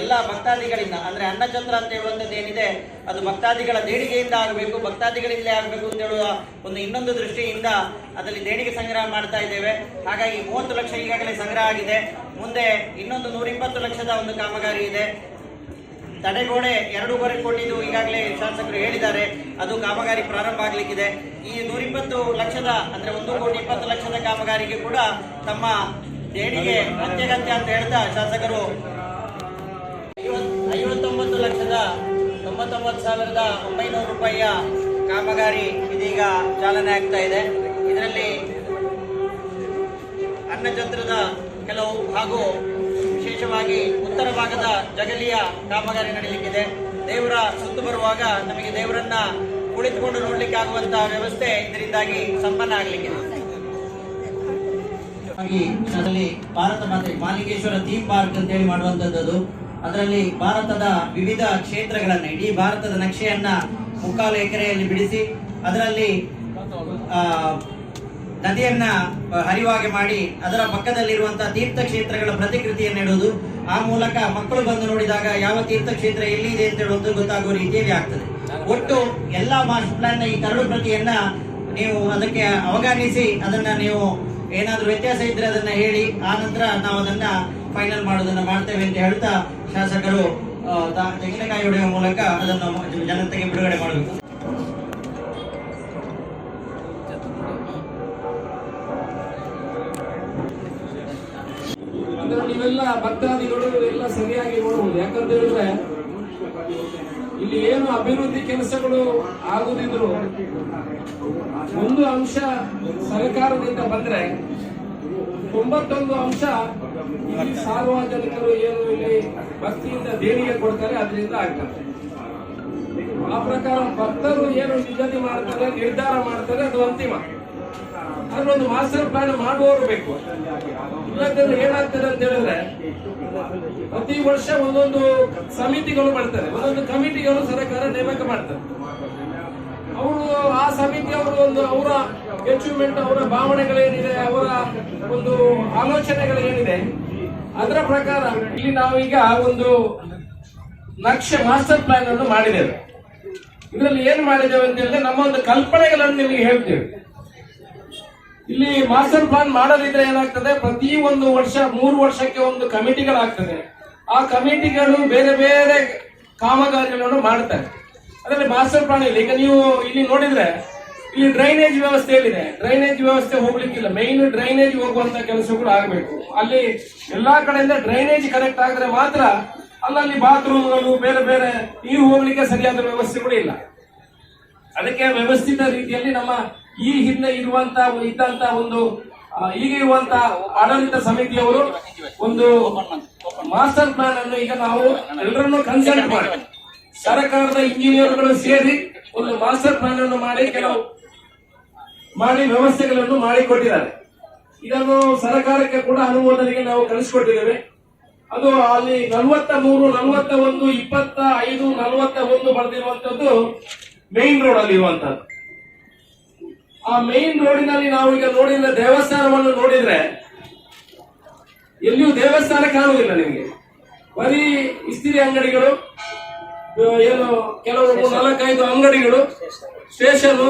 ಎಲ್ಲ ಭಕ್ತಾದಿಗಳಿಂದ, ಅಂದ್ರೆ ಅನ್ನಚಂದ್ರ ಅಂತ ಹೇಳುವಂಥದ್ದು ಏನಿದೆ, ಅದು ಭಕ್ತಾದಿಗಳ ದೇಣಿಗೆಯಿಂದ ಆಗಬೇಕು, ಭಕ್ತಾದಿಗಳಿಂದಲೇ ಆಗಬೇಕು ಅಂತ ಹೇಳುವ ಒಂದು ಇನ್ನೊಂದು ದೃಷ್ಟಿಯಿಂದ ಅದರಲ್ಲಿ ದೇಣಿಗೆ ಸಂಗ್ರಹ ಮಾಡ್ತಾ ಇದ್ದೇವೆ. ಹಾಗಾಗಿ ಮೂವತ್ತು ಲಕ್ಷ ಈಗಾಗಲೇ ಸಂಗ್ರಹ ಆಗಿದೆ. ಮುಂದೆ ಇನ್ನೊಂದು ನೂರಿಪ್ಪತ್ತು ಲಕ್ಷದ ಒಂದು ಕಾಮಗಾರಿ ಇದೆ. ತಡೆಗೋಡೆ ಎರಡೂವರೆ ಕೋಟಿದು ಈಗಾಗಲೇ ಶಾಸಕರು ಹೇಳಿದ್ದಾರೆ, ಅದು ಕಾಮಗಾರಿ ಪ್ರಾರಂಭ ಆಗಲಿಕ್ಕಿದೆ. ಈ ನೂರಿಪ್ಪತ್ತು ಲಕ್ಷದ, ಅಂದ್ರೆ ಒಂದು ಕೋಟಿ ಇಪ್ಪತ್ತು ಲಕ್ಷದ ಕಾಮಗಾರಿಗೆ ಕೂಡ ತಮ್ಮ ದೇಣಿಗೆ ಅತ್ಯಗತ್ಯ ಅಂತ ಹೇಳ್ತಾ ಶಾಸಕರು ತೊಂಬತ್ತೊಂಬತ್ತು ಸಾವಿರದ ಒಂಬೈನೂರು ರೂಪಾಯಿಯ ಕಾಮಗಾರಿ ಇದೀಗ ಚಾಲನೆ ಆಗ್ತಾ ಇದೆ. ಇದರಲ್ಲಿ ಅನ್ನಚತ್ರದ ಕೆಲವು ಹಾಗೂ ವಿಶೇಷವಾಗಿ ಉತ್ತರ ಭಾಗದ ಜಗಲಿಯ ಕಾಮಗಾರಿ ನಡೀಲಿಕ್ಕಿದೆ. ದೇವರ ಸುತ್ತು ಬರುವಾಗ ನಮಗೆ ದೇವರನ್ನ ಕುಳಿತುಕೊಂಡು ನೋಡ್ಲಿಕ್ಕೆ ಆಗುವಂತಹ ವ್ಯವಸ್ಥೆ ಇದರಿಂದಾಗಿ ಸಂಪನ್ನ ಆಗ್ಲಿಕ್ಕಿದೆ. ಭಾರತ ಮಾತೆ ಮಾಲಿಕೇಶ್ವರ ಥೀಮ್ ಪಾರ್ಕ್ ಅಂತ ಹೇಳಿ ಮಾಡುವಂತದ್ದು ಅದರಲ್ಲಿ ಭಾರತದ ವಿವಿಧ ಕ್ಷೇತ್ರಗಳನ್ನ, ಇಡೀ ಭಾರತದ ನಕ್ಷೆಯನ್ನ ಮುಕ್ಕಾಲು ಎಕರೆಯಲ್ಲಿ ಬಿಡಿಸಿ, ಅದರಲ್ಲಿ ನದಿಯನ್ನ ಹರಿವಾಗೆ ಮಾಡಿ, ಅದರ ಪಕ್ಕದಲ್ಲಿರುವಂತಹ ತೀರ್ಥಕ್ಷೇತ್ರಗಳ ಪ್ರತಿಕೃತಿಯನ್ನು ಇಡುವುದು, ಆ ಮೂಲಕ ಮಕ್ಕಳು ಬಂದು ನೋಡಿದಾಗ ಯಾವ ತೀರ್ಥಕ್ಷೇತ್ರ ಎಲ್ಲಿದೆ ಅಂತ ಹೇಳುವುದು ಗೊತ್ತಾಗುವ ರೀತಿಯಲ್ಲಿ ಆಗ್ತದೆ. ಒಟ್ಟು ಎಲ್ಲಾ ಮಾಸ್ಟರ್ ಪ್ಲಾನ್ ಈ ಕರಡು ಪ್ರತಿಯನ್ನ ನೀವು ಅದಕ್ಕೆ ಅವಗಾನಿಸಿ ಅದನ್ನ ನೀವು ಏನಾದ್ರೂ ವ್ಯತ್ಯಾಸ ಇದ್ರೆ ಅದನ್ನ ಹೇಳಿ, ಆ ನಂತರ ನಾವು ಅದನ್ನ ಫೈನಲ್ ಮಾಡೋದನ್ನ ಮಾಡ್ತೇವೆ ಅಂತ ಹೇಳ್ತಾ ಶಾಸಕರು ತೆಂಗಿನಕಾಯಿ ಹೊಡೆಯುವ ಮೂಲಕ ಅದನ್ನು ಜನತೆಗೆ ಬಿಡುಗಡೆ ಮಾಡಬೇಕು. ನೀವೆಲ್ಲ ಭಕ್ತಾದಿಗಳು ಎಲ್ಲ ಸರಿಯಾಗಿ ನೋಡಬಹುದು ಯಾಕಂತ ಹೇಳಿದ್ರೆ ಇಲ್ಲಿ ಏನು ಅಭಿವೃದ್ಧಿ ಕೆಲಸಗಳು ಆಗುದಿದ್ರು ಒಂದು ಅಂಶ ಸರ್ಕಾರದಿಂದ ಬಂದ್ರೆ ತೊಂಬತ್ತೊಂದು ಅಂಶ ಇಲ್ಲಿ ಸಾರ್ವಜನಿಕರು ಏನು ಇಲ್ಲಿ ಭಕ್ತಿಯಿಂದ ದೇಣಿಗೆ ಕೊಡ್ತಾರೆ, ಅದರಿಂದ ಆಗ್ತದೆ. ಆ ಪ್ರಕಾರ ಭಕ್ತರು ಏನು ನಿಗದಿ ಮಾಡ್ತಾರೆ, ನಿರ್ಧಾರ ಮಾಡ್ತಾರೆ, ಅದು ಅಂತಿಮ. ಅದ್ರ ಒಂದು ಮಾಸ್ಟರ್ ಪ್ಲಾನ್ ಮಾಡುವವರು ಬೇಕು. ಇಲ್ಲದ್ರೆ ಏನಾಗ್ತದೆ ಅಂತ ಹೇಳಿದ್ರೆ, ಪ್ರತಿ ವರ್ಷ ಒಂದೊಂದು ಸಮಿತಿಗಳು ಮಾಡ್ತಾರೆ. ಒಂದೊಂದು ಕಮಿಟಿಗಳು ಸರ್ಕಾರ ನೇಮಕ ಮಾಡ್ತಾರೆ. ಅವರು ಆ ಸಮಿತಿ ಅವರು ಒಂದು ಅವರ ಅಚೀವ್ಮೆಂಟ್ ಅವರ ಭಾವನೆಗಳೇನಿದೆ, ಅವರ ಒಂದು ಆಲೋಚನೆಗಳೇನಿದೆ, ಅದರ ಪ್ರಕಾರ ಇಲ್ಲಿ ನಾವೀಗ ಒಂದು ನಕ್ಷೆ ಮಾಸ್ಟರ್ ಪ್ಲಾನ್ ಅನ್ನು ಮಾಡಿದ್ದೇವೆ. ಇದರಲ್ಲಿ ಏನು ಮಾಡಿದ್ದೇವೆ ಅಂತ ಹೇಳಿದ್ರೆ ನಮ್ಮ ಒಂದು ಕಲ್ಪನೆಗಳನ್ನು ನಿಮಗೆ ಹೇಳ್ತೇವೆ. ಇಲ್ಲಿ ಮಾಸ್ಟರ್ ಪ್ಲಾನ್ ಮಾಡದಿದ್ರೆ ಏನಾಗ್ತದೆ, ಪ್ರತಿ ಒಂದು ವರ್ಷ, ಮೂರು ವರ್ಷಕ್ಕೆ ಒಂದು ಕಮಿಟಿಗಳಾಗ್ತದೆ. ಆ ಕಮಿಟಿಗಳು ಬೇರೆ ಬೇರೆ ಕಾಮಗಾರಿಗಳನ್ನು ಮಾಡ್ತಾರೆ. ಅದರಲ್ಲಿ ಮಾಸ್ಟರ್ ಪ್ಲಾನ್ ಇಲ್ಲ. ಈಗ ನೀವು ಇಲ್ಲಿ ನೋಡಿದ್ರೆ ಇಲ್ಲಿ ಡ್ರೈನೇಜ್ ವ್ಯವಸ್ಥೆ ಎಲ್ಲಿದೆ ಡ್ರೈನೇಜ್ ವ್ಯವಸ್ಥೆ ಹೋಗ್ಲಿಕ್ಕಿಲ್ಲ. ಮೇನ್ ಡ್ರೈನೇಜ್ ಹೋಗುವಂತ ಕೆಲಸಗಳು ಆಗಬೇಕು. ಅಲ್ಲಿ ಎಲ್ಲಾ ಕಡೆಯಿಂದ ಡ್ರೈನೇಜ್ ಕನೆಕ್ಟ್ ಆಗಿದ್ರೆ ಮಾತ್ರ ಅಲ್ಲಲ್ಲಿ ಬಾತ್ರೂಮ್ಗಳು, ಬೇರೆ ಬೇರೆ ನೀರು ಹೋಗ್ಲಿಕ್ಕೆ ಸರಿಯಾದ ವ್ಯವಸ್ಥೆಗಳು ಇಲ್ಲ. ಅದಕ್ಕೆ ವ್ಯವಸ್ಥಿತ ರೀತಿಯಲ್ಲಿ ನಮ್ಮ ಈ ಹಿಂದೆ ಇರುವಂತ, ಇದ್ದಂತ ಒಂದು ಈಗ ಇರುವಂತ ಆಡಳಿತ ಸಮಿತಿಯವರು ಒಂದು ಮಾಸ್ಟರ್ ಪ್ಲಾನ್ ಅನ್ನು ಈಗ ನಾವು ಎಲ್ಲರನ್ನು ಕನ್ಸಲ್ಟ್ ಮಾಡಿ. ಸರ್ಕಾರದ ಇಂಜಿನಿಯರ್ಗಳು ಸೇರಿ ಒಂದು ಮಾಸ್ಟರ್ ಪ್ಲಾನ್ ಅನ್ನು ಮಾಡಿ. ಕೆಲವು ಮಾಡಿ ವ್ಯವಸ್ಥೆಗಳನ್ನು ಮಾಡಿಕೊಟ್ಟಿದ್ದಾರೆ. ಇದನ್ನು ಸರ್ಕಾರಕ್ಕೆ ಕೂಡ ಅನುಮೋದನೆಗೆ ನಾವು ಕಳಿಸಿಕೊಟ್ಟಿದ್ದೇವೆ. ಅದು ಅಲ್ಲಿ ನಲವತ್ತ ಮೂರು ನಲವತ್ತ ಒಂದು ಇಪ್ಪತ್ತ ಐದು ನಲವತ್ತ ಒಂದು ಬರೆದಿರುವಂತದ್ದು ಮೇನ್ ರೋಡ್ ಅಲ್ಲಿ ಇರುವಂತದ್ದು ಆ ಮೇನ್ ರೋಡಿನಲ್ಲಿ ನಾವು ಈಗ ನೋಡಿದ್ರೆ ದೇವಸ್ಥಾನವನ್ನು ನೋಡಿದ್ರೆ ಎಲ್ಲಿಯೂ ದೇವಸ್ಥಾನ ಕಾಣುವುದಿಲ್ಲ ನಿಮಗೆ. ಬರೀ ಇಸ್ತಿರಿ ಅಂಗಡಿಗಳು ಏನು ಕೆಲವು ನಾಲ್ಕೈದು ಅಂಗಡಿಗಳು, ಸ್ಟೇಷನ್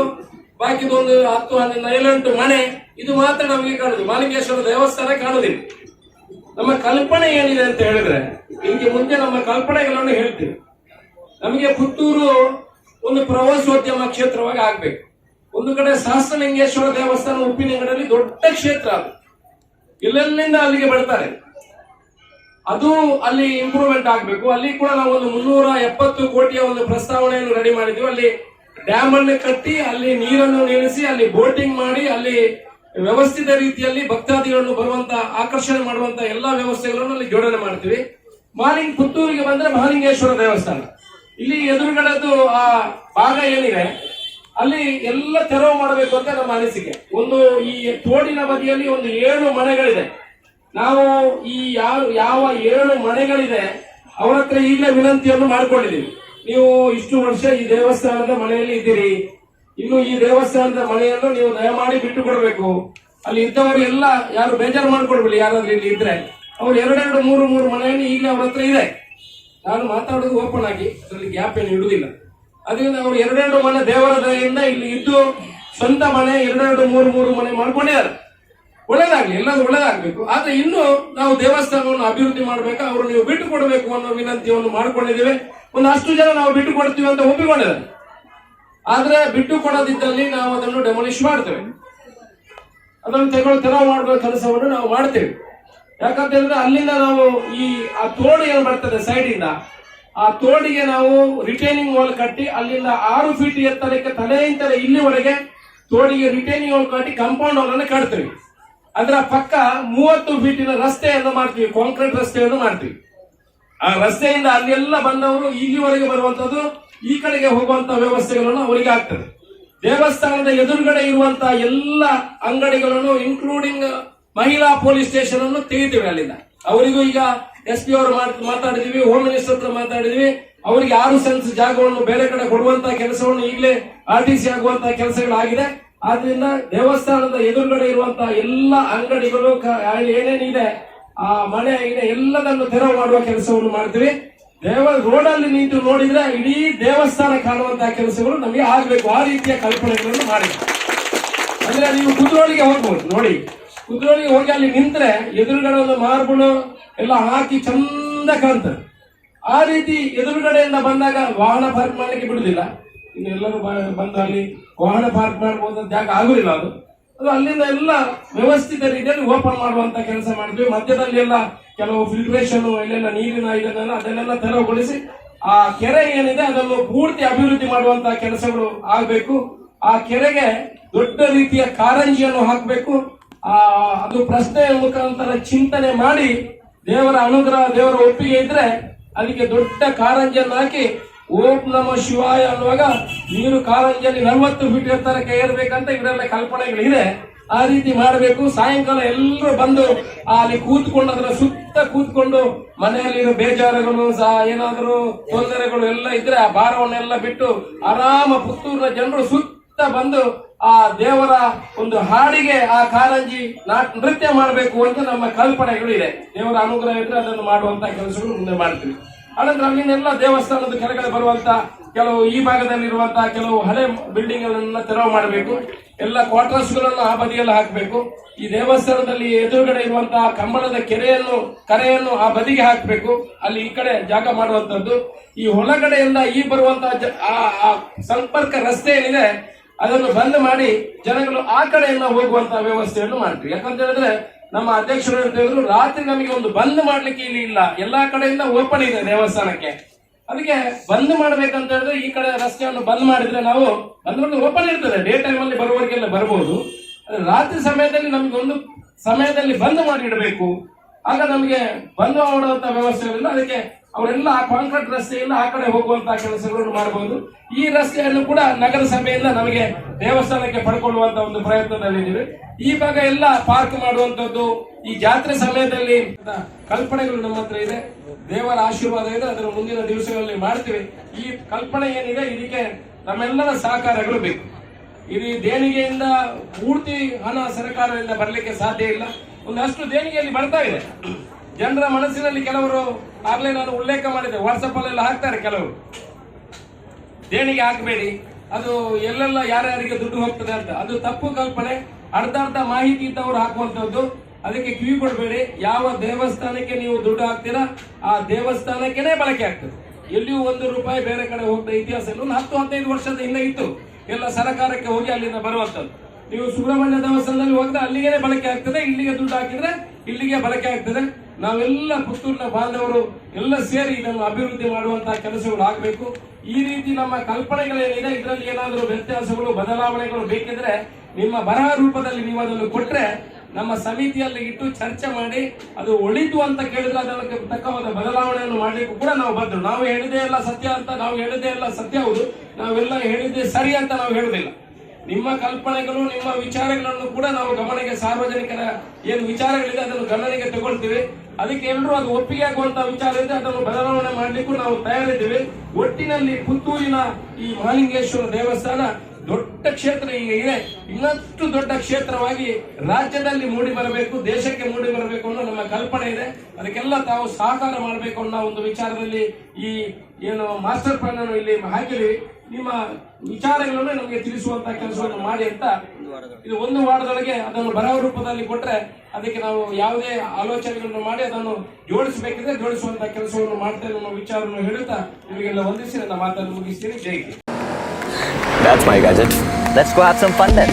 ಬಾಕಿದೊಂದು ಹತ್ತು ಹನ್ನೊಂದು ಏಳೆಂಟು ಮನೆ, ಇದು ಮಾತ್ರ ನಮಗೆ ಕಾಣುದು. ಮಾಲಿಂಗೇಶ್ವರ ದೇವಸ್ಥಾನ ಕಾಣುದಿಲ್ಲ. ನಮ್ಮ ಕಲ್ಪನೆ ಏನಿದೆ ಅಂತ ಹೇಳಿದ್ರೆ ನಿಮಗೆ ಮುಂದೆ ನಮ್ಮ ಕಲ್ಪನೆಗಳನ್ನು ಹೇಳ್ತೀವಿ ನಮಗೆ ಪುತ್ತೂರು ಒಂದು ಪ್ರವಾಸೋದ್ಯಮ ಕ್ಷೇತ್ರವಾಗಿ ಆಗ್ಬೇಕು. ಒಂದು ಕಡೆ ಸಹಸ್ರಲಿಂಗೇಶ್ವರ ದೇವಸ್ಥಾನ ಉಪ್ಪಿನಂಗಡಲ್ಲಿ ದೊಡ್ಡ ಕ್ಷೇತ್ರ ಅದು. ಎಲ್ಲೆಲ್ಲಿಂದ ಅಲ್ಲಿಗೆ ಬರ್ತಾರೆ. ಅದು ಅಲ್ಲಿ ಇಂಪ್ರೂವ್ಮೆಂಟ್ ಆಗಬೇಕು. ಅಲ್ಲಿ ಕೂಡ ನಾವು ಒಂದು ಮುನ್ನೂರ ಎಪ್ಪತ್ತು ಕೋಟಿಯ ಒಂದು ಪ್ರಸ್ತಾವನೆಯನ್ನು ರೆಡಿ ಮಾಡಿದ್ವಿ ಅಲ್ಲಿ ಡ್ಯಾಮ್ ಅನ್ನು ಕಟ್ಟಿ ಅಲ್ಲಿ ನೀರನ್ನು ನಿಲ್ಲಿಸಿ, ಅಲ್ಲಿ ಬೋಟಿಂಗ್ ಮಾಡಿ, ಅಲ್ಲಿ ವ್ಯವಸ್ಥಿತ ರೀತಿಯಲ್ಲಿ ಭಕ್ತಾದಿಗಳನ್ನು ಬರುವಂತ, ಆಕರ್ಷಣೆ ಮಾಡುವಂತ ಎಲ್ಲಾ ವ್ಯವಸ್ಥೆಗಳನ್ನು ಅಲ್ಲಿ ಜೋಡಣೆ ಮಾಡ್ತೀವಿ. ಮಾಲಿಂಗ್ ಪುತ್ತೂರಿಗೆ ಬಂದ್ರೆ ಮಹಾಲಿಂಗೇಶ್ವರ ದೇವಸ್ಥಾನ. ಇಲ್ಲಿ ಎದುರುಗಡೆದು ಆ ಭಾಗ ಏನಿದೆ, ಅಲ್ಲಿ ಎಲ್ಲ ತೆರವು ಮಾಡಬೇಕು ಅಂತ ನಮ್ಮ ಅನಿಸಿಕೆ. ಒಂದು ಈ ತೋಡಿನ ಬದಿಯಲ್ಲಿ ಒಂದು ಏಳು ಮನೆಗಳಿದೆ. ನಾವು ಈ ಯಾವ ಯಾವ ಏಳು ಮನೆಗಳಿದೆ ಅವರ ಹತ್ರ ಈಗಲೇ ವಿನಂತಿಯನ್ನು ಮಾಡ್ಕೊಂಡಿದ್ದೀವಿ. ನೀವು ಇಷ್ಟು ವರ್ಷ ಈ ದೇವಸ್ಥಾನದ ಮನೆಯಲ್ಲಿ ಇದ್ದೀರಿ. ಇನ್ನು ಈ ದೇವಸ್ಥಾನದ ಮನೆಯನ್ನು ನೀವು ದಯಮಾಡಿ ಬಿಟ್ಟು ಕೊಡಬೇಕು ಅಲ್ಲಿ ಇದ್ದವರು ಎಲ್ಲ ಯಾರು ಬೇಜಾರು ಮಾಡ್ಕೊಡ್ಬಿಡಿ, ಯಾರಾದ್ರೂ ಇಲ್ಲಿ ಇದ್ರೆ. ಅವ್ರು ಎರಡೆರಡು, ಮೂರು ಮೂರು ಮನೆಯನ್ನು ಈಗಲೇ ಅವ್ರ ಹತ್ರ ಇದೆ. ನಾನು ಮಾತಾಡೋದು ಓಪನ್ ಆಗಿ, ಅದರಲ್ಲಿ ಗ್ಯಾಪ್ ಏನು ಇಡುವುದಿಲ್ಲ. ಅದರಿಂದ ಅವರು ಎರಡೆರಡು ಮನೆ ದೇವರ ದಯೆಯಿಂದ ಇಲ್ಲಿ ಇದ್ದು ಸ್ವಂತ ಮನೆ ಎರಡೆರಡು, ಮೂರು ಮೂರು ಮನೆ ಮಾಡ್ಕೊಂಡಿದ್ದಾರೆ. ಒಳ್ಳೇದಾಗ್ಲಿ ಎಲ್ಲರೂ ಒಳ್ಳೇದಾಗಬೇಕು. ಆದ್ರೆ ಇನ್ನು ನಾವು ದೇವಸ್ಥಾನವನ್ನು ಅಭಿವೃದ್ಧಿ ಮಾಡಬೇಕು? ಅವರು ನೀವು ಬಿಟ್ಟು ಕೊಡಬೇಕು ಅನ್ನೋ ವಿನಂತಿಯನ್ನು ಮಾಡಿಕೊಂಡಿದ್ದೇವೆ. ಅಷ್ಟು ಜನ ನಾವು ಬಿಟ್ಟು ಕೊಡ್ತೀವಿ ಅಂತ ಒಪ್ಪಿಕೊಂಡಿದ್ದಾರೆ. ಆದ್ರೆ ಬಿಟ್ಟು ಕೊಡದಿದ್ದಲ್ಲಿ ನಾವು ಅದನ್ನು ಡೆಮೊಲಿಷ್ ಮಾಡ್ತೇವೆ. ಅದನ್ನು ತೆಗೆದು ತೆರವು ಮಾಡುವ ಕೆಲಸವನ್ನು ನಾವು ಮಾಡ್ತೇವೆ. ಯಾಕಂತ ಹೇಳಿದ್ರೆ ಅಲ್ಲಿಂದ ನಾವು ಈ, ಆ ತೋಡು ಏನು ಬರ್ತದೆ ಸೈಡ್ ಇಂದ ಆ ತೋಡಿಗೆ ನಾವು ರಿಟೈನಿಂಗ್ ವಾಲ್ ಕಟ್ಟಿ ಅಲ್ಲಿಂದ ಆರು ಫೀಟ್ ಎತ್ತರಕ್ಕೆ ತಲೆಯಿಂದಲೇ ಇಲ್ಲಿವರೆಗೆ ತೋಡಿಗೆ ರಿಟೈನಿಂಗ್ ವಾಲ್ ಕಟ್ಟಿ ಕಾಂಪೌಂಡ್ ವಾಲ್ ಅನ್ನು ಕಟ್ತೀವಿ. ಅದರ ಪಕ್ಕ ಮೂವತ್ತು ಫೀಟಿನ ರಸ್ತೆಯನ್ನು ಮಾಡ್ತೀವಿ ಕಾಂಕ್ರೀಟ್ ರಸ್ತೆಯನ್ನು ಮಾಡ್ತೀವಿ. ಆ ರಸ್ತೆಯಿಂದ ಅಲ್ಲೆಲ್ಲ ಬಂದವರು ಇಲ್ಲಿವರೆಗೆ ಬರುವಂತದ್ದು ಈ ಕಡೆಗೆ ಹೋಗುವಂತ ವ್ಯವಸ್ಥೆಗಳನ್ನು ಅವರಿಗೆ ಆಗ್ತದೆ. ದೇವಸ್ಥಾನದ ಎದುರುಗಡೆ ಇರುವಂತಹ ಎಲ್ಲ ಅಂಗಡಿಗಳನ್ನು ಇನ್ಕ್ಲೂಡಿಂಗ್ ಮಹಿಳಾ ಪೊಲೀಸ್ ಸ್ಟೇಷನ್ ಅನ್ನು ತೆಗಿತೀವಿ ಅಲ್ಲಿಂದ. ಅವರಿಗೂ ಈಗ ಎಸ್ ಪಿ ಅವರು ಮಾತ್- ಮಾತಾಡಿದೀವಿ ಹೋಮ್ ಮಿನಿಸ್ಟರ್ ಹತ್ರ ಮಾತಾಡಿದೀವಿ. ಅವರಿಗೆ ಆರು ಸೆನ್ಸ್ ಜಾಗವನ್ನು ಬೇರೆ ಕಡೆ ಕೊಡುವಂತಹ ಕೆಲಸವನ್ನು ಈಗಲೇ ಆರ್ ಟಿ ಸಿ ಆಗುವಂತಹ ಕೆಲಸಗಳಾಗಿದೆ. ಆದ್ರಿಂದ ದೇವಸ್ಥಾನದ ಎದುರುಗಡೆ ಇರುವಂತಹ ಎಲ್ಲ ಅಂಗಡಿಗಳು ಏನೇನಿದೆ ಆ ಮನೆ ಇದೆ ಎಲ್ಲದನ್ನು ತೆರವು ಮಾಡುವ ಕೆಲಸವನ್ನು ಮಾಡ್ತೀವಿ. ದೇವ, ರೋಡಲ್ಲಿ ನಿಂತು ನೋಡಿದ್ರೆ ಇಡೀ ದೇವಸ್ಥಾನ ಕಾಣುವಂತಹ ಕೆಲಸಗಳು ನಮಗೆ ಆಗ್ಬೇಕು. ಆ ರೀತಿಯ ಕಲ್ಪನೆಗಳನ್ನು ಮಾಡಿ ಅಂದ್ರೆ ನೀವು ಕುದ್ರೋಳಿಗೆ ಹೋಗ್ಬೋದು, ನೋಡಿ. ಕುದ್ರೋಳಿಗೆ ಹೋಗಿ ಅಲ್ಲಿ ನಿಂತ್ರೆ ಎದುರುಗಡೆ ಒಂದು ಮಾರ್ಬಲು ಎಲ್ಲ ಹಾಕಿ ಚಂದ ಕಾಣ್ತಾರೆ ಆ ರೀತಿ ಎದುರುಗಡೆಯಿಂದ ಬಂದಾಗ ವಾಹನ ಪಾರ್ಕ್ ಮಾಡಲಿಕ್ಕೆ ಬಿಡುದಿಲ್ಲ. ಇನ್ನು ಎಲ್ಲರೂ ಬಂದು ಅಲ್ಲಿ ವಾಹನ ಪಾರ್ಕ್ ಮಾಡಬಹುದು ಜಾಗ ಆಗುದಿಲ್ಲ ಅದು. ಅದು ಅಲ್ಲಿಂದ ಎಲ್ಲ ವ್ಯವಸ್ಥಿತ ರೀತಿಯಲ್ಲಿ ಓಪನ್ ಮಾಡುವಂತ ಕೆಲಸ ಮಾಡಿದ್ವಿ. ಮಧ್ಯದಲ್ಲಿ ಎಲ್ಲ ಕೆಲವು ಫಿಲ್ಟ್ರೇಷನ್ ಎಲ್ಲೆಲ್ಲ ನೀರಿನ ಇದನ್ನೆಲ್ಲ ಅದನ್ನೆಲ್ಲ ತೆರವುಗೊಳಿಸಿ ಆ ಕೆರೆ ಏನಿದೆ ಅದನ್ನು ಪೂರ್ತಿ ಅಭಿವೃದ್ಧಿ ಮಾಡುವಂತಹ ಕೆಲಸಗಳು ಆಗ್ಬೇಕು. ಆ ಕೆರೆಗೆ ದೊಡ್ಡ ರೀತಿಯ ಕಾರಂಜಿಯನ್ನು ಹಾಕಬೇಕು. ಆ, ಅದು ಪ್ರಶ್ನೆಯ ಮುಖಾಂತರ ಚಿಂತನೆ ಮಾಡಿ ದೇವರ ಅನುಗ್ರಹ, ದೇವರ ಒಪ್ಪಿಗೆ ಇದ್ರೆ ಅದಕ್ಕೆ ದೊಡ್ಡ ಕಾರಂಜಿಯನ್ನು ಹಾಕಿ ಓಂ ನಮ ಶಿವಾಯ ಅನ್ನುವಾಗ ನೀರು ಕಾರಂಜಿಯಲ್ಲಿ ನಲವತ್ತು ಫೀಟ್ ಎತ್ತರಕ್ಕೆ ಇರಬೇಕಂತ ಇವರೆಲ್ಲ ಕಲ್ಪನೆಗಳಿದೆ. ಆ ರೀತಿ ಮಾಡಬೇಕು. ಸಾಯಂಕಾಲ ಎಲ್ಲರೂ ಬಂದು ಅಲ್ಲಿ ಕೂತ್ಕೊಂಡು ಅದರ ಸುತ್ತ ಕೂತ್ಕೊಂಡು ಮನೆಯಲ್ಲಿರೋ ಬೇಜಾರುಗಳು ಸಹ ಏನಾದರೂ ತೊಂದರೆಗಳು ಎಲ್ಲ ಇದ್ರೆ ಆ ಭಾರವನ್ನೆಲ್ಲ ಬಿಟ್ಟು ಆರಾಮ ಪುತ್ತೂರಿನ ಜನರು ಸುತ್ತ ಬಂದು ಆ ದೇವರ ಒಂದು ಹಾಡಿಗೆ ಆ ಕಾರಂಜಿ ನೃತ್ಯ ಮಾಡಬೇಕು ಅಂತ ನಮ್ಮ ಕಲ್ಪನೆಗಳು ಇದೆ ದೇವರ ಅನುಗ್ರಹ ಇದ್ರೆ ಅದನ್ನು ಮಾಡುವಂತ ಕೆಲಸಗಳು ಮುಂದೆ ಮಾಡ್ತೀವಿ. ಅನಂತರ ಅಲ್ಲಿನೆಲ್ಲ ದೇವಸ್ಥಾನದ ಕೆಳಗಡೆ ಬರುವಂತ ಕೆಲವು ಈ ಭಾಗದಲ್ಲಿರುವಂತಹ ಕೆಲವು ಹಳೆ ಬಿಲ್ಡಿಂಗ್ ಗಳನ್ನ ತೆರವು ಮಾಡಬೇಕು. ಎಲ್ಲ ಕ್ವಾರ್ಟರ್ಸ್ಗಳನ್ನು ಆ ಬದಿಯಲ್ಲಿ ಹಾಕಬೇಕು. ಈ ದೇವಸ್ಥಾನದಲ್ಲಿ ಎದುರುಗಡೆ ಇರುವಂತಹ ಕಂಬಳದ ಕೆರೆಯನ್ನು, ಕರೆಯನ್ನು ಆ ಬದಿಗೆ ಹಾಕಬೇಕು. ಅಲ್ಲಿ ಈ ಕಡೆ ಜಾಗ ಮಾಡುವಂತದ್ದು. ಈ ಒಳಗಡೆಯಿಂದ ಈ ಬರುವಂತ ಸಂಪರ್ಕ ರಸ್ತೆ ಏನಿದೆ, ಅದನ್ನು ಬಂದ್ ಮಾಡಿ ಜನಗಳು ಆ ಕಡೆಯಿಂದ ಹೋಗುವಂತಹ ವ್ಯವಸ್ಥೆಯನ್ನು ಮಾಡ್ತೀವಿ. ಯಾಕಂತ ಹೇಳಿದ್ರೆ ನಮ್ಮ ಅಧ್ಯಕ್ಷರು ಇದ್ರು ರಾತ್ರಿ ನಮಗೆ ಒಂದು ಬಂದ್ ಮಾಡ್ಲಿಕ್ಕೆ ಇಲ್ಲಿ ಇಲ್ಲ. ಎಲ್ಲಾ ಕಡೆಯಿಂದ ಓಪನ್ ಇದೆ ದೇವಸ್ಥಾನಕ್ಕೆ. ಅದಕ್ಕೆ ಬಂದ್ ಮಾಡ್ಬೇಕಂತ ಹೇಳಿದ್ರೆ ಈ ಕಡೆ ರಸ್ತೆಯನ್ನು ಬಂದ್ ಮಾಡಿದ್ರೆ ನಾವು ಬಂದ್ ಮಾಡಿದ್ರೆ ಓಪನ್ ಇರ್ತದೆ. ಡೇ ಟೈಮ್ ಅಲ್ಲಿ ಬರುವವರಿಗೆಲ್ಲ ಬರ್ಬೋದು. ಆದ್ರೆ ರಾತ್ರಿ ಸಮಯದಲ್ಲಿ ನಮ್ಗೆ ಒಂದು ಸಮಯದಲ್ಲಿ ಬಂದ್ ಮಾಡಿ ಇಡಬೇಕು ಆಗ ನಮಗೆ ಬಂದ್ ಮಾಡುವಂತ ವ್ಯವಸ್ಥೆ ಅದಕ್ಕೆ ಅವರೆಲ್ಲ ಆ ಕಾಂಕ್ರೀಟ್ ರಸ್ತೆಯಿಂದ ಆ ಕಡೆ ಹೋಗುವಂತಹ ಕೆಲಸಗಳನ್ನು ಮಾಡಬಹುದು. ಈ ರಸ್ತೆಯನ್ನು ಕೂಡ ನಗರ ಸಭೆಯಿಂದ ನಮಗೆ ದೇವಸ್ಥಾನಕ್ಕೆ ಪಡ್ಕೊಳ್ಳುವಂತಹ ಒಂದು ಪ್ರಯತ್ನದಲ್ಲಿದ್ದೀವಿ ಈ ಭಾಗ ಎಲ್ಲ ಪಾರ್ಕ್ ಮಾಡುವಂತದ್ದು ಈ ಜಾತ್ರೆ ಸಮಯದಲ್ಲಿ ಕಲ್ಪನೆಗಳು ನಮ್ಮ ಹತ್ರ ಇದೆ. ದೇವರ ಆಶೀರ್ವಾದ ಇದೆ. ಅದನ್ನು ಮುಂದಿನ ದಿವಸಗಳಲ್ಲಿ ಮಾಡ್ತೀವಿ. ಈ ಕಲ್ಪನೆ ಏನಿದೆ, ಇದಕ್ಕೆ ನಮ್ಮೆಲ್ಲರ ಸಹಕಾರಗಳು ಬೇಕು. ಇದು ದೇಣಿಗೆಯಿಂದ ಪೂರ್ತಿ ಹಣ ಸರ್ಕಾರದಿಂದ ಬರಲಿಕ್ಕೆ ಸಾಧ್ಯ ಇಲ್ಲ. ಒಂದಷ್ಟು ದೇಣಿಗೆಯಲ್ಲಿ ಬರ್ತಾ ಇದೆ. ಜನರ ಮನಸ್ಸಿನಲ್ಲಿ ಕೆಲವರು ಆಗ್ಲೇ ನಾನು ಉಲ್ಲೇಖ ಮಾಡಿದೆ. ವಾಟ್ಸಪ್ ಅಲ್ಲೆಲ್ಲ ಹಾಕ್ತಾರೆ ಕೆಲವರು. ದೇಣಿಗೆ ಹಾಕಬೇಡಿ ಅದು ಎಲ್ಲೆಲ್ಲ ಯಾರ್ಯಾರಿಗೆ ದುಡ್ಡು ಹೋಗ್ತದೆ ಅಂತ. ಅದು ತಪ್ಪು ಕಲ್ಪನೆ. ಅರ್ಧ ಅರ್ಧ ಮಾಹಿತಿ ಇದ್ದವರು ಹಾಕುವಂತದ್ದು ಅದಕ್ಕೆ ಕಿವಿ ಕೊಡಬೇಡಿ. ಯಾವ ದೇವಸ್ಥಾನಕ್ಕೆ ನೀವು ದುಡ್ಡು ಹಾಕ್ತೀರಾ, ಆ ದೇವಸ್ಥಾನಕ್ಕೇನೆ ಬಳಕೆ ಆಗ್ತದೆ. ಎಲ್ಲಿಯೂ ಒಂದು ರೂಪಾಯಿ ಬೇರೆ ಕಡೆ ಹೋಗ್ತಾ ಇತಿಹಾಸ ಇಲ್ಲ ಒಂದು ಹತ್ತು, ಹದಿನೈದು ವರ್ಷದ ಹಿಂದೆ ಇತ್ತು. ಎಲ್ಲ ಸರಕಾರಕ್ಕೆ ಹೋಗಿ ಅಲ್ಲಿಂದ ಬರುವಂತದ್ದು ನೀವು ಸುಬ್ರಹ್ಮಣ್ಯ ದೇವಸ್ಥಾನದಲ್ಲಿ ಹೋಗ್ತಾ ಅಲ್ಲಿಗೆ ಬಳಕೆ ಆಗ್ತದೆ. ಇಲ್ಲಿಗೆ ದುಡ್ಡು ಹಾಕಿದ್ರೆ ಇಲ್ಲಿಗೆ ಬಳಕೆ ಆಗ್ತದೆ. ನಾವೆಲ್ಲ ಪುತ್ತೂರಿನ ಬಾಂಧವರು ಎಲ್ಲ ಸೇರಿ ಇದನ್ನು ಅಭಿವೃದ್ಧಿ ಮಾಡುವಂತಹ ಕೆಲಸಗಳು ಆಗಬೇಕು. ಈ ರೀತಿ ನಮ್ಮ ಕಲ್ಪನೆಗಳೇನಿದೆ ಇದರಲ್ಲಿ ಏನಾದರೂ ವ್ಯತ್ಯಾಸಗಳು, ಬದಲಾವಣೆಗಳು ಬೇಕಿದ್ರೆ ನಿಮ್ಮ ಬರಹ ರೂಪದಲ್ಲಿ ನೀವು ಅದನ್ನು ಕೊಟ್ರೆ ನಮ್ಮ ಸಮಿತಿಯಲ್ಲಿ ಇಟ್ಟು ಚರ್ಚೆ ಮಾಡಿ ಅದು ಒಳಿತು ಅಂತ ಕೇಳಿದ್ರೆ ಅದಕ್ಕೆ ತಕ್ಕವಾದ ಬದಲಾವಣೆಯನ್ನು ಮಾಡಲಿಕ್ಕೂ ಕೂಡ ನಾವು ಬದ್ಧರು. ನಾವು ಹೇಳಿದೆ ಎಲ್ಲ ಸತ್ಯ ಅಂತ, ನಾವು ಹೇಳಿದೆ ಎಲ್ಲ ಸತ್ಯ ಹೌದು. ನಾವೆಲ್ಲ ಹೇಳಿದ್ದೆ ಸರಿ ಅಂತ ನಾವು ಹೇಳುದಿಲ್ಲ ನಿಮ್ಮ ಕಲ್ಪನೆಗಳು, ನಿಮ್ಮ ವಿಚಾರಗಳನ್ನು ಕೂಡ ನಾವು ಗಮನಿಗೆ ಸಾರ್ವಜನಿಕರ ಏನು ವಿಚಾರಗಳಿದೆ ಅದನ್ನು ಗಮನಕ್ಕೆ ತಗೊಳ್ತೀವಿ. ಅದಕ್ಕೆ ಎಲ್ಲರೂ ಅದು ಒಪ್ಪಿಗೆ ಆಗುವಂತ ವಿಚಾರ ಇದೆ. ಅದನ್ನು ಬದಲಾವಣೆ ಮಾಡಲಿಕ್ಕೂ ನಾವು ತಯಾರಿದ್ದೀವಿ. ಒಟ್ಟಿನಲ್ಲಿ ಪುತ್ತೂರಿನ ಈ ಮಹಾಲಿಂಗೇಶ್ವರ ದೇವಸ್ಥಾನ ದೊಡ್ಡ ಕ್ಷೇತ್ರ ಈಗ ಇದೆ. ಇನ್ನಷ್ಟು ದೊಡ್ಡ ಕ್ಷೇತ್ರವಾಗಿ ರಾಜ್ಯದಲ್ಲಿ ಮೂಡಿ ಬರಬೇಕು, ದೇಶಕ್ಕೆ ಮೂಡಿ ಬರಬೇಕು ಅನ್ನೋ ನಮ್ಮ ಕಲ್ಪನೆ ಇದೆ. ಅದಕ್ಕೆಲ್ಲ ತಾವು ಸಹಕಾರ ಮಾಡಬೇಕು ಅನ್ನೋ ಒಂದು ವಿಚಾರದಲ್ಲಿ ಈ ಏನು ಮಾಸ್ಟರ್ ಪ್ಲಾನ್ ಅನ್ನು ಇಲ್ಲಿ ಹಾಕಿದ್ವಿ ನಿಮ್ಮ ವಿಚಾರಗಳನ್ನು ನಮಗೆ ತಿಳಿಸುವಂತಹ ಕೆಲಸವನ್ನು ಮಾಡಿ ಅಂತ ಇದು ಒಂದು ವಾರದೊಳಗೆ ಅದನ್ನು ಬರಹ ರೂಪದಲ್ಲಿ ಕೊಟ್ರೆ ಅದಕ್ಕೆ ನಾವು ಯಾವುದೇ ಆಲೋಚನೆಗಳನ್ನು ಮಾಡಿ ಅದನ್ನು ಜೋಡಿಸಬೇಕಿದ್ರೆ ಜೋಡಿಸುವಂತಹ ಕೆಲಸವನ್ನು ಮಾಡ್ತೇವೆ ಅನ್ನೋ ವಿಚಾರವನ್ನು ಹೇಳುತ್ತಾ ನಿಮಗೆಲ್ಲ ವಂದಿಸಿ ನನ್ನ ಮಾತನ್ನು ಮುಗಿಸ್ತೀನಿ ಜೈ That's my gadget. Let's go have some fun then.